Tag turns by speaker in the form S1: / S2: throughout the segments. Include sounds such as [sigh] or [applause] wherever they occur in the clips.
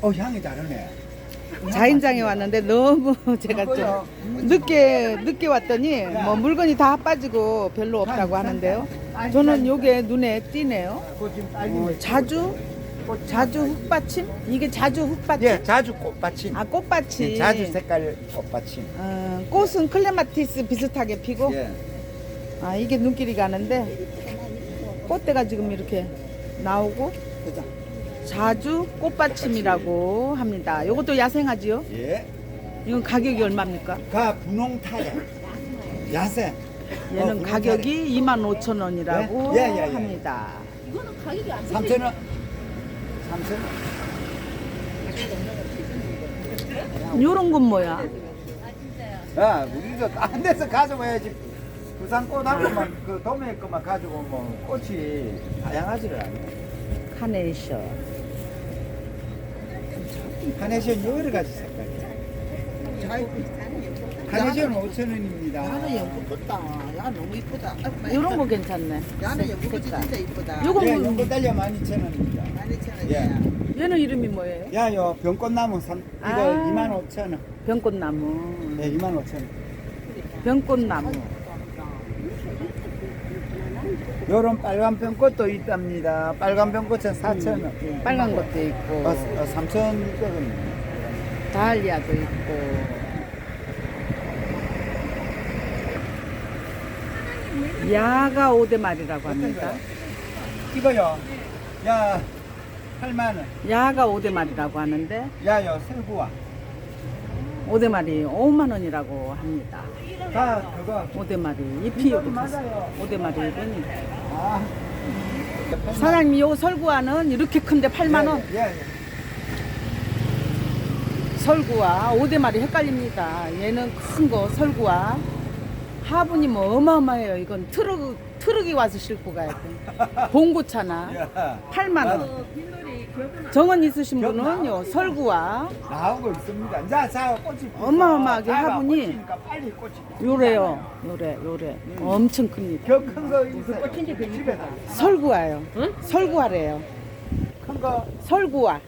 S1: 어 향이 다르네.
S2: 자인장에 왔는데 너무 [laughs] 제가 좀 늦게 늦게 왔더니 뭐 물건이 다 빠지고 별로 없다고 하는데요. 저는 요게 눈에 띄네요. 어, 자주 자주 흙받침? 이게 자주 흙받침?
S1: 예, 자주 꽃받침.
S2: 아 꽃받침.
S1: 예, 자주 색깔 꽃받침.
S2: 어, 꽃은 클레마티스 비슷하게 피고
S1: 예.
S2: 아 이게 눈길이 가는데 꽃대가 지금 이렇게 나오고
S1: 그죠?
S2: 자주 꽃받침이라고 합니다. 이것도 야생하지요?
S1: 예.
S2: 이건 가격이 얼마입니까?
S1: 가 분홍 타래. 야생.
S2: 얘는
S1: 어,
S2: 가격이 25,000원이라고
S1: 예, 예, 예, 예.
S2: 합니다.
S3: 이거는 가격이 안
S1: 3천 원. 3천 원.
S2: 요런 건 뭐야?
S1: 아, 우리가 딴 데서 가져와야지. 부산 꽃하고만 그 도매 것만 가지고 뭐 꽃이 다양하지를 않네.
S2: 카네이션.
S1: 카네이션 여러 가지 색깔이. 카네이션 5천 원입니다.
S4: 연꽃 같다. 야 너무 이쁘다.
S2: 요런 거 괜찮네.
S4: 야는 연꽃
S2: 색깔.
S4: 진짜 이쁘다.
S2: 요거
S1: 예,
S2: 뭐-
S1: 연꽃 달려 12,000원입니다.
S4: 많이 천
S1: 예.
S4: 원이야.
S2: 얘는 이름이 뭐예요?
S1: 야요 병꽃나무 삼 이거
S2: 아.
S1: 25,000원.
S2: 병꽃나무.
S1: 네, 25,000원.
S2: 병꽃나무.
S1: 요런 빨간 병꽃도 있답니다. 빨간 병꽃은 4,000원.
S2: 음, 빨간 것도 있고,
S1: 어, 어, 3,600원입니다.
S2: 다알리아도 있고. 야가 오대말이라고 합니다.
S1: 이거요. 야, 8만 원.
S2: 야가 오대말이라고 하는데
S1: 야요, 설구와.
S2: 오대말이 5만 원이라고 합니다.
S1: 다 그거.
S2: 오대말이 잎이
S1: 맞아요.
S2: 오대말이 잎은
S1: 아.
S2: 사장님 요 설구화는 이렇게 큰데 8만 원.
S1: 예, 예. 예.
S2: 설구화 오대말이 헷갈립니다. 얘는 큰 거 설구화. 화분이 뭐 어마어마해요. 이건 트럭 트럭이 와서 싣고 가야 돼. 봉고차나 [laughs]
S1: 야,
S2: 8만 원. 정원 있으신 분은 요 설구화
S1: 나오고 있습니다. 자, 자, 꽃이 피고.
S2: 어마어마하게 화분이
S1: 꽃이니까 빨리 꽃이.
S2: 요래요. 요래 요래 엄청 큽니다.
S1: 있어요. 꽃인지 그 집에다.
S2: 설구화요. 설구화래요.
S1: 큰 거.
S2: 설구화.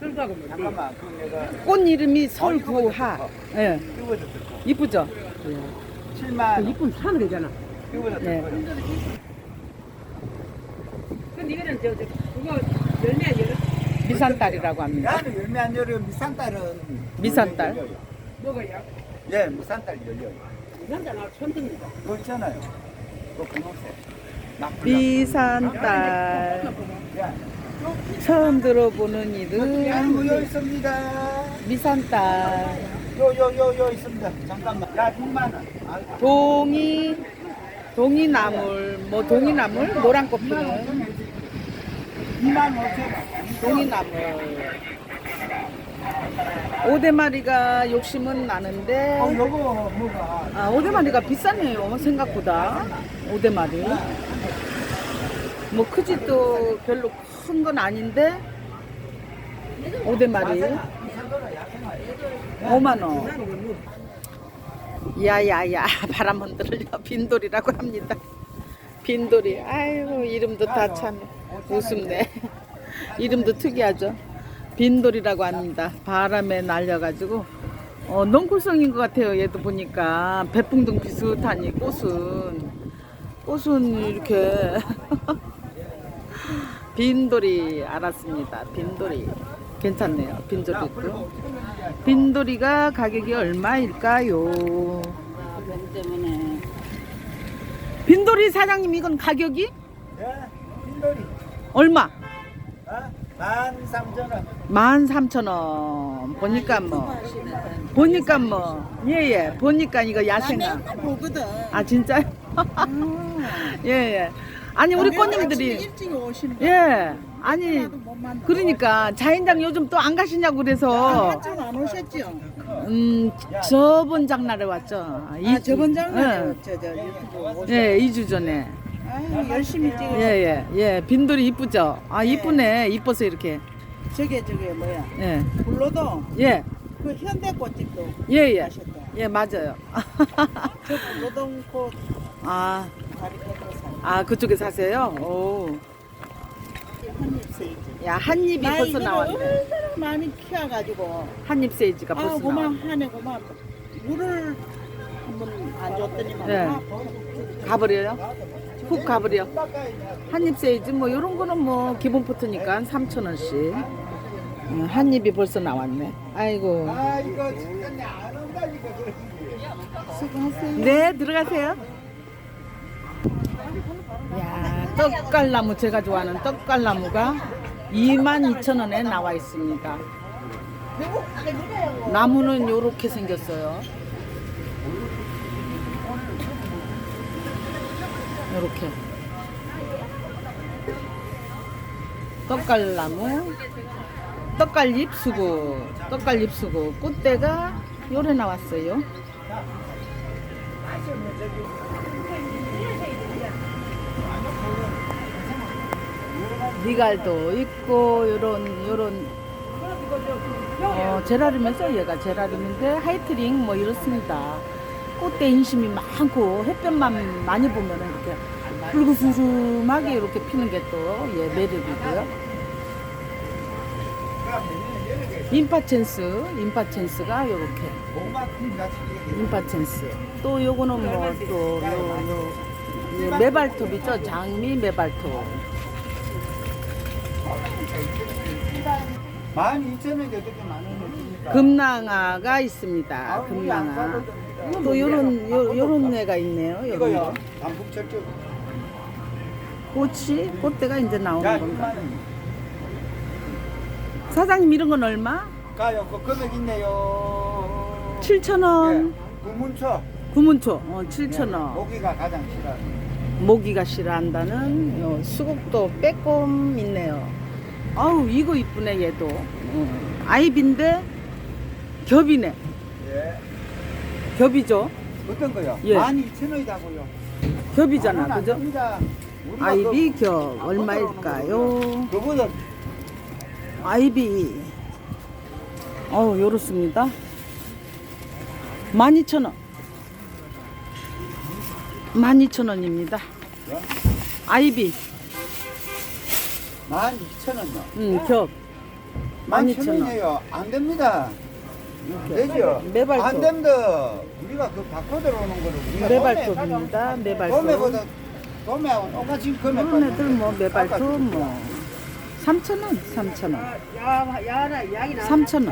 S1: 잠깐만. 그 내가
S2: 꽃 이름이 설구화. 예.
S1: 이거도 듣고.
S2: 이쁘죠?
S1: 7만.
S4: 이쁜 사면 되잖아.
S1: 이거도
S2: 네.
S1: 듣고.
S4: 근데 이거는 저, 저 그거 열매 열
S2: 미산딸이라고 합니다.
S1: 나는 열매 안 열어요. 미산딸은
S2: 미산딸?
S1: 열려요. 예, 미산딸 열려요.
S4: 이런다 나 처음 듣는다.
S1: 그거 있잖아요. 그 분홍색.
S2: 미산딸.
S1: 야,
S2: 처음 들어보는
S1: 야,
S2: 이름.
S1: 여 있습니다.
S2: 미산딸.
S1: 요, 요, 요, 요 있습니다. 잠깐만. 야, 6만 원. 아,
S2: 동이, 동이나물, 뭐 동이나물? 노란 꽃 피는
S1: 2만 5천 원.
S2: 동이나물. 오대마리가 욕심은 나는데,
S1: 어, 요거 뭐가.
S2: 아, 오대마리가 비싸네요, 생각보다. 오대마리. 뭐 크지도 별로 큰 건 아닌데, 오대마리. 5만 원. 야야야 바람 흔들려 빈돌이라고 합니다. 빈돌이 아이고 이름도 다 참 우습네. [laughs] 이름도 특이하죠. 빈돌이라고 합니다. 바람에 날려가지고 어, 넝쿨성인 것 같아요. 얘도 보니까 배풍등 비슷하니 꽃은 꽃은 이렇게 [laughs] 빈돌이 알았습니다. 빈돌이 괜찮네요. 빈돌이 있고 빈돌이가 가격이 얼마일까요? 빈돌이 사장님 이건 가격이
S1: 예, 흰돌이.
S2: 얼마?
S1: 어? 13,000원.
S2: 13,000원. 보니까 뭐 보니까 뭐 예예. 보니까 이거 야생아.
S4: 보거든.
S2: 아 진짜요? 예예. [laughs] 아니 우리 꽃님들이. 예. 아니. 그러니까 자인장 요즘 또 안 가시냐고 그래서
S4: 한쪽은 안 오셨죠?
S2: 음 저번 장날에 왔죠.
S4: 아 저번 장날에
S2: 예.
S4: 유튜브 오셨.
S2: 예, 2주 전에.
S4: 아 열심히 찍어.
S2: 예, 예, 예. 빈돌이 이쁘죠? 아, 이쁘네. 이뻐서 이렇게.
S4: 저게 저게 뭐야?
S2: 예,
S4: 불로도
S2: 예,
S4: 그 현대 꽃집도
S2: 예, 예.
S4: 하셨다.
S2: 예, 맞아요.
S4: 저 불로동 꽃 [laughs]
S2: 아. 아, 그쪽에 사세요? 오.
S4: 한입 세이지.
S2: 야 한 입이
S4: 나
S2: 벌써
S4: 이거를
S2: 나왔네.
S4: 얼마나 많이 키워가지고
S2: 한입 세이지가
S4: 아
S2: 벌써 나왔네.
S4: 하네 고만 물을 한번 안 줬더니만
S2: 네.
S4: 아,
S2: 가버려요? 훅 가버려. 한입 세이지 뭐 이런 거는 뭐 기본 포트니까 3천 원씩. 음, 한입이 벌써 나왔네. 아이고. 네 들어가세요. 야 떡갈나무 제가 좋아하는 떡갈나무가 22,000원에 나와 있습니다. 나무는 이렇게 생겼어요. 이렇게 떡갈나무, 떡갈잎 수고, 떡갈잎 수고 꽃대가 요래 나왔어요. 니갈도 있고 요런 요런 어 제라늄에서 얘가 제라늄인데 하이트링 뭐 이렇습니다. 꽃대 인심이 많고 햇볕만 많이 보면 이렇게 붉으스름하게 이렇게 피는 게또얘 매력이고요.
S1: 고마큰 같이 이게
S2: 임파첸스. 또 요거는 뭐또 요, 요. 장미 메발톱.
S1: 만 이천 원이 어떻게 만 원을 주니까.
S2: 금낭아가 있습니다. 금낭아. 또 요런 요, 요런 애가 있네요.
S1: 이거요.
S2: 요런 거.
S1: 단풍 철쭉.
S2: 꽃이 꽃대가 이제
S1: 야
S2: 나오는 건가?
S1: 6만 원.
S2: 사장님 이런 건 얼마?
S1: 가요. 그 금액 있네요.
S2: 7,000원.
S1: 예. 구문초.
S2: 구문초 어 7,000원.
S1: 모기가 가장 싫어.
S2: 모기가 싫어한다는 요 수국도 빼꼼 있네요. 아우 이거 이쁘네 얘도. 어. 아이비인데 겹이네.
S1: 예.
S2: 겹이죠.
S1: 어떤 거요?
S2: 예.
S1: 만 이천 원이다고요.
S2: 겹이잖아. 그죠? 아이비
S1: 그-
S2: 겹 얼마일까요?
S1: 그보다
S2: 아이비 어우 요렇습니다 12,000원 12,000원입니다 아이비
S1: 만 이천 원요.
S2: 음,
S1: 겹만
S2: 12,000원.
S1: 이천 원이에요. 안 됩니다. 되죠?
S2: 매발톱.
S1: 안 됩니다. 우리가 그 바꿔 들어오는 거를 우리가
S2: 매발톱입니다. 매발톱
S1: 도매보다 도매하고 똑같이 금액
S2: 그런 애들 뭐 매발톱 뭐. 3,000원 3,000원.
S4: 야, 야나 양이 나.
S2: 3,000원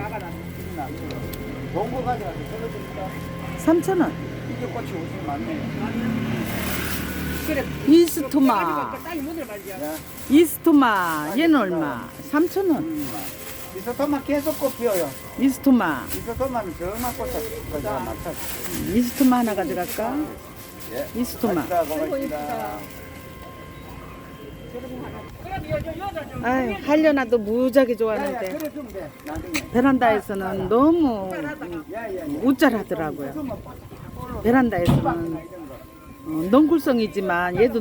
S1: 본거 가져가서 떨어집니다.
S2: 3,000원.
S1: 이게 꽃이 옷이 많네요.
S2: 이스토마. 이스토마. 얘는 얼마? 3,000원.
S1: 음, 이소토마 계속 꽃 피어요.
S2: 이스토마
S1: 이소토마는 꽃이 거기가 많다.
S2: 이스토마 하나 가져갈까?
S1: 예. 고맙습니다.
S2: 아유, 하려나도 무지하게
S1: 야, 야,
S2: 좋아하는데
S1: 그래 주면 돼. 나중에.
S2: 베란다에서는 너무
S1: 야, 야, 야. 그러면 꽃
S2: 베란다에서는
S1: 이런 거.
S2: 어, 넝굴성이지만 얘도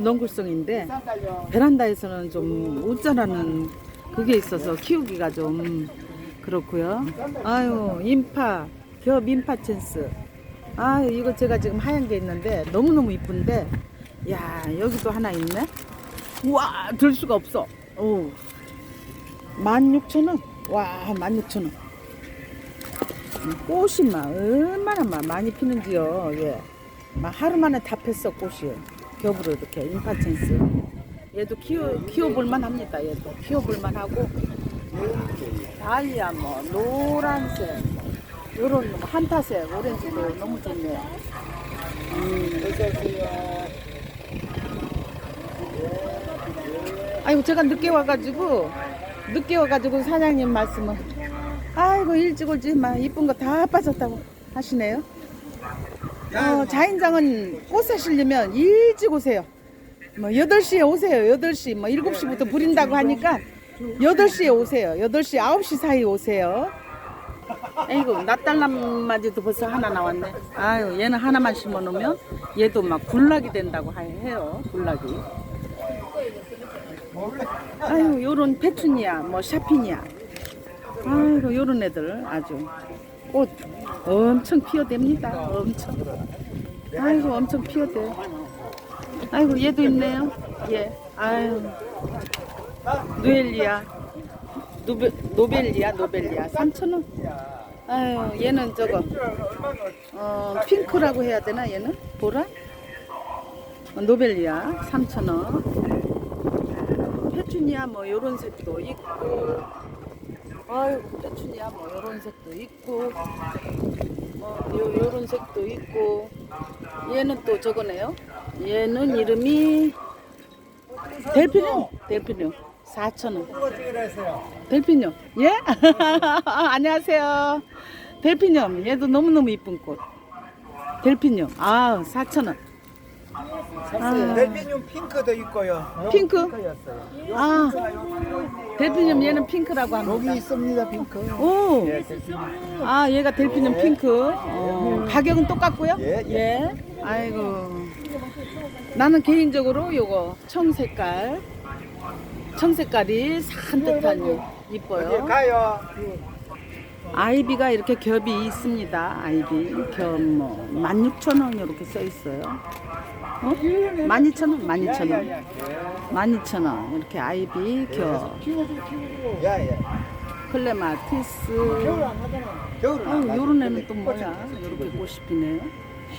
S1: 싼 달려.
S2: 베란다에서는 좀 웃잘하는 그게 있어서 키우기가 좀 그렇고요. 아유 인파 겹 인파 찬스. 아유 이거 제가 지금 하얀 게 있는데 너무 너무 이쁜데 야 여기도 하나 있네. 우와 들 수가 없어. 오. 16,000원. 와, 16,000원. 꽃이 막 얼마나 막 많이 피는지요. 예. 막 하루 만에 다 폈어, 꽃이. 겹으로 이렇게 임파천스. 얘도 키워 키워볼만 합니다. 얘도 키워볼만 하고 달리아 뭐 노란색 요런 뭐 한타색 오렌지도 너무 좋네요. 음. 아이고 제가 늦게 와가지고 늦게 와가지고 사장님 말씀은 아이고 일찍 오지 마 이쁜 거 다 빠졌다고 하시네요. 어, 자인장은 꽃 사시려면 일찍 오세요. 뭐 8시에 오세요. 8시 뭐 7시부터 부린다고 하니까 8시에 오세요. 8시 9시 사이 오세요. 아이고 낫달람맞이도 벌써 하나 나왔네. 아유 얘는 하나만 심어 놓으면 얘도 막 굴락이 된다고 하- 해요. 굴락이. 아유, 요런 페추니아, 뭐 샤피니아. 아이고, 요런 애들 아주 꽃 엄청 피어댑니다. 엄청. 아이고, 엄청 피어대. 아이고, 얘도 있네요. 예. 아유. 누엘리아. 노벨, 노벨리아 노벨리아. 3,000원? 아유 얘는 저거 어, 핑크라고 해야 되나 얘는? 보라? 어, 노벨리아. 3,000원. 페추니아 뭐 요런 색도 있고. 아유 페추니아 뭐 요런 색도 있고. 뭐 요, 요런 색도 있고. 얘는 또 저거네요 얘는 이름이 델피뇽 델피뇽 4,000원.
S1: 그거 찍으라세요.
S2: 델피뇽 예? [laughs] 안녕하세요. 델피뇽 얘도 너무너무 이쁜 꽃. 델피뇽 아 4,000원. 아.
S1: 델피늄 핑크도 있고요. 요
S2: 핑크? 아. 델피뇽 얘는 핑크라고 합니다.
S1: 여기 있습니다 핑크.
S2: 오,
S1: 예, 델피늄.
S2: 아 얘가 델피뇽 핑크. 어, 가격은 똑같고요?
S1: 예, 예.
S2: 아이고 나는 개인적으로 요거 청색깔 청색깔이 산뜻하니
S1: 어디
S2: 이뻐요
S1: 가요?
S2: 아이비가 이렇게 겹이 있습니다. 아이비 겹뭐 16,000원 이렇게 써 있어요. 어? 12,000원, 12,000원. 12,000원. 이렇게 아이비 겹.
S1: 야야.
S2: 클레마티스.
S1: 가죠.
S2: 요런 애는 또 뭐야? 이렇게 꽃이 피네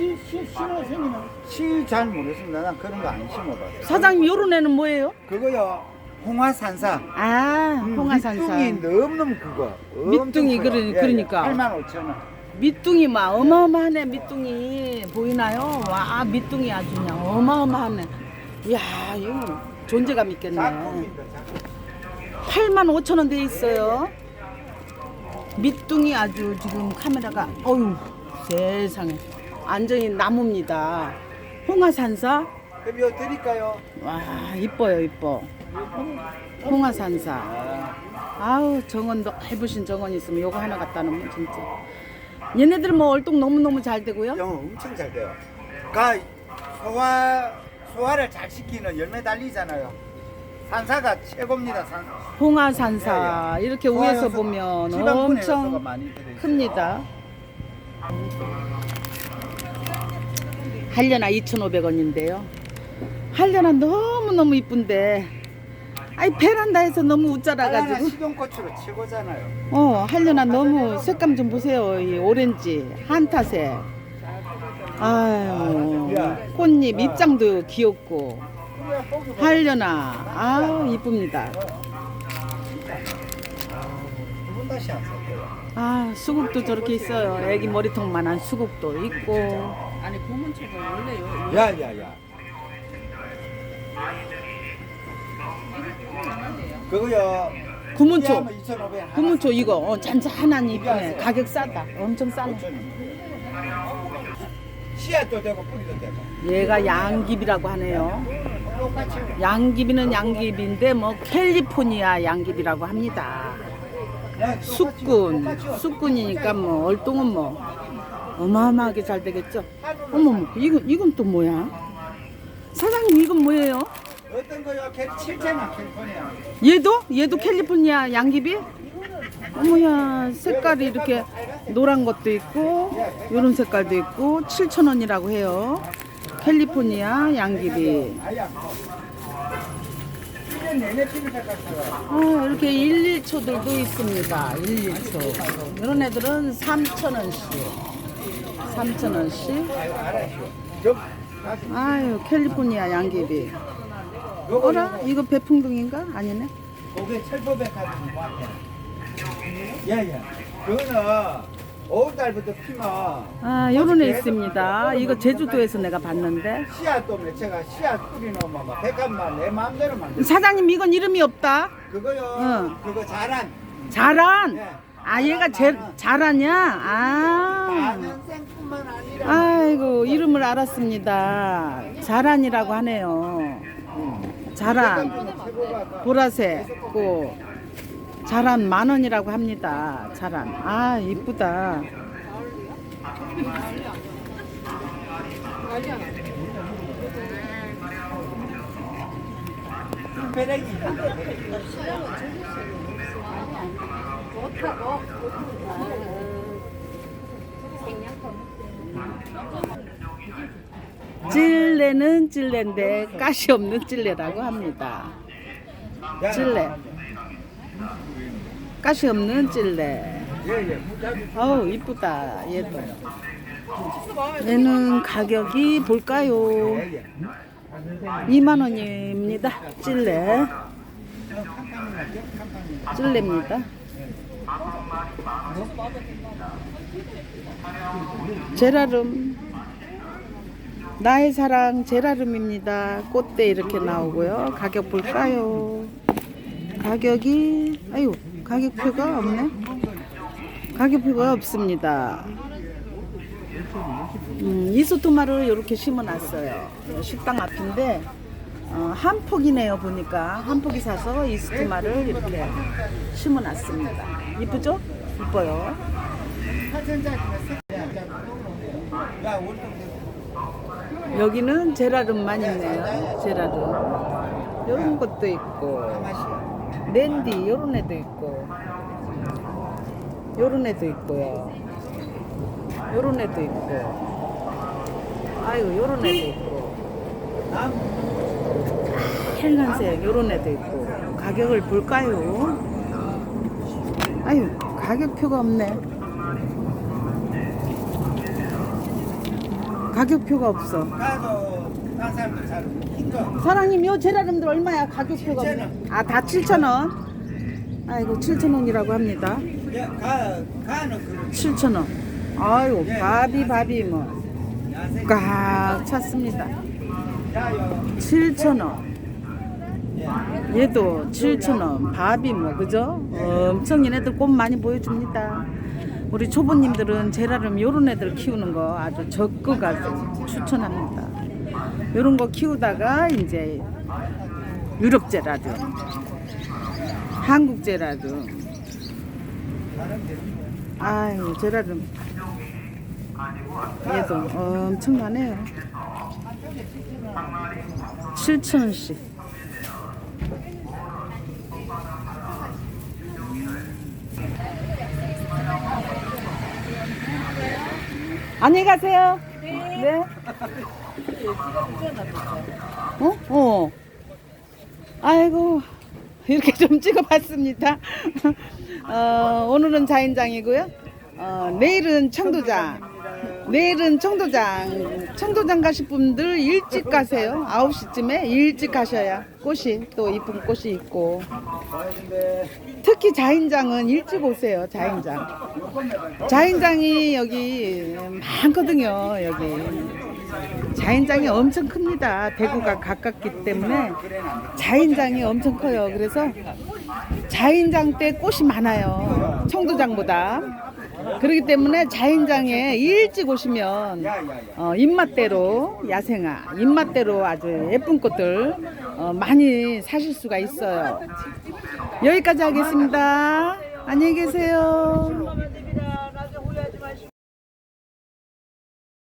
S2: 요.
S1: 시잘 모르겠습니다. 난 그런 거 안 심어봤어요.
S2: 사장님 요런 애는 뭐예요?
S1: 그거요. 홍화산사.
S2: 아,
S1: 음,
S2: 홍화산사.
S1: 밑둥이 너무너무 그거.
S2: 밑둥이 그러- 그러니까.
S1: 8만 5천 원.
S2: 밑둥이 막 어마어마하네 밑둥이 보이나요? 와 밑둥이 아주 그냥 어마어마하네. 이야 이거 존재감 있겠네.
S1: 작품입니다. 작품.
S2: 8만 5천 원 돼 있어요. 밑둥이 아주 지금 카메라가 어유 세상에 완전히 나무입니다. 홍화산사
S1: 그럼 이거 드릴까요?
S2: 와 이뻐요 이뻐. 홍화산사
S1: 아,
S2: 아우 정원도 해보신 정원 있으면 요거 하나 갖다 놓으면 진짜. 얘네들 뭐 얼동 너무 너무 잘 되고요.
S1: 영어 엄청 잘 돼요. 가 소화 소화를 잘 시키는 열매 달리잖아요. 산사가 최고입니다. 산.
S2: 홍화산사 이렇게 위에서 보면 엄청
S1: 많이 들어있어요.
S2: 큽니다. 한려나 2,500원인데요. 한려나 너무너무 이쁜데. 아이 베란다에서 너무 웃자라가지고.
S1: 식용고추로 최고잖아요.
S2: 어 한려나 너무 색감 좀 보세요 이 오렌지. 한타색 아유 꽃잎 입장도 귀엽고. 한려나. 아우 이쁩니다.
S1: 두분 다시 안 샀대요.
S2: 아 수국도 저렇게 있어요. 애기 머리통만한 수국도 있고
S4: 아니 고문초가 원래요.
S1: 야야야. 그거요.
S2: 구문초
S1: 2,500.
S2: 구문초 이거. 어, 잔잔하니 이쁘네 가격 싸다. 엄청 싸네.
S1: 씨앗도 되고 뿌리도 되고.
S2: 얘가 양귀비라고 하네요.
S1: 똑같이.
S2: 양귀비는 양귀비인데 뭐 캘리포니아 양귀비라고 합니다.
S1: 네,
S2: 쑥군. 쑥군이니까 뭐 얼동은 뭐 어마어마하게 잘 되겠죠 어머 이건 이건 또 뭐야 사장님 이건 뭐예요
S1: 어떤 거요? 캘 7,000원 캘리포니아.
S2: 얘도 얘도 캘리포니아 양귀비 어머야 색깔이 이렇게 노란 것도 있고 이런 색깔도 있고 7,000원이라고 해요 캘리포니아 양귀비
S1: 아야. 1년 내내 피를 닦았어요.
S2: 아, 이렇게 1, 1초들도 있습니다. 1, 1초. 이런 애들은 3,000원씩. 3,000원씩.
S1: 아유,
S2: 캘리포니아 양귀비. 어라? 이거 배풍동인가? 아니네.
S1: 그게 철포백화점 뭐 앞에. 야야. 그거는 5월달부터 피면
S2: 아, 요런 애 있습니다. 이거 제주도에서 내가 봤는데.
S1: 씨앗도 매체가 씨앗 뿌리 놓으면 막 백합만 내 마음대로 만들.
S2: 사장님, 이건 이름이 없다.
S1: 그거요.
S2: 응.
S1: 그거 자란.
S2: 자란.
S1: 네.
S2: 아, 얘가 제, 자라냐? 아.
S1: 아니라.
S2: 아이고, 이름을 알았습니다. 자란이라고 하네요. 자란. 보라색 꽃 자란 만 원이라고 합니다. 자란 아 이쁘다.
S1: 배 래기.
S2: 찔레는 찔레인데 가시 없는 찔레라고 합니다. 찔레. 가시 없는 찔레. 어우 이쁘다 얘도. 얘는 가격이 볼까요?
S1: 예예
S2: 2만 원입니다. 찔레. 찔레입니다. 제라름. 나의 사랑 제라름입니다. 꽃대 이렇게 나오고요. 가격 볼까요? 가격이 아유 가격표가 없네. 가격표가 없습니다. 음, 이소토마를 이렇게 심어놨어요. 식당 앞인데 어, 한 폭이네요 보니까 한 폭이 사서 이소토마를 이렇게 심어놨습니다. 이쁘죠? 이뻐요. 여기는 제라름만 있네요. 제라름. 이런 것도 있고 랜디 이런 애도 있고 요런 애도 있고요. 요런 애도 있고 아이고 요런 애도 있고 빨간색 요런 애도 있고 가격을 볼까요? 아유 가격표가 없네. 가격표가 없어.
S1: 가도 딴 사람들 사는 흰거
S2: 사장님 요 제라름들 얼마야 가격표가 없네.
S1: 7,000원.
S2: 아다 7,000원. 아이고 7,000원이라고 합니다.
S1: 가 가는 그런
S2: 7,000원. 아이고
S1: 예.
S2: 밥이 밥이 뭐
S1: 야생
S2: 꽉 찼습니다.
S1: 야요
S2: 7,000원.
S1: 예
S2: 얘도 7,000원. 밥이 뭐 그죠? 엄청 얘네들 꽃 많이 보여줍니다. 우리 초보님들은 제라름 요런 애들 키우는 거 아주 적극 아주 추천합니다. 요런 거 키우다가 이제 유럽 제라름, 한국 제라름, 아유 제라름 얘도 엄청나네요. 7,000원씩. 안녕히 가세요. 네. 어? 어. 아이고 이렇게 좀 찍어봤습니다. [laughs] 어, 오늘은 자인장이고요. 어, 내일은 청도장. 내일은 청도장. 청도장 가실 분들 일찍 가세요. 9시쯤에 일찍 가셔야 꽃이 또 이쁜 꽃이 있고. 특히 자인장은 일찍 오세요. 자인장. 자인장이 여기 많거든요. 여기. 자인장이 엄청 큽니다. 대구가 가깝기 때문에 자인장이 엄청 커요. 그래서 자인장 때 꽃이 많아요. 청도장보다. 그렇기 때문에 자인장에 일찍 오시면 어, 입맛대로 야생화, 입맛대로 아주 예쁜 꽃들 어, 많이 사실 수가 있어요. 여기까지 하겠습니다. 안녕히 계세요.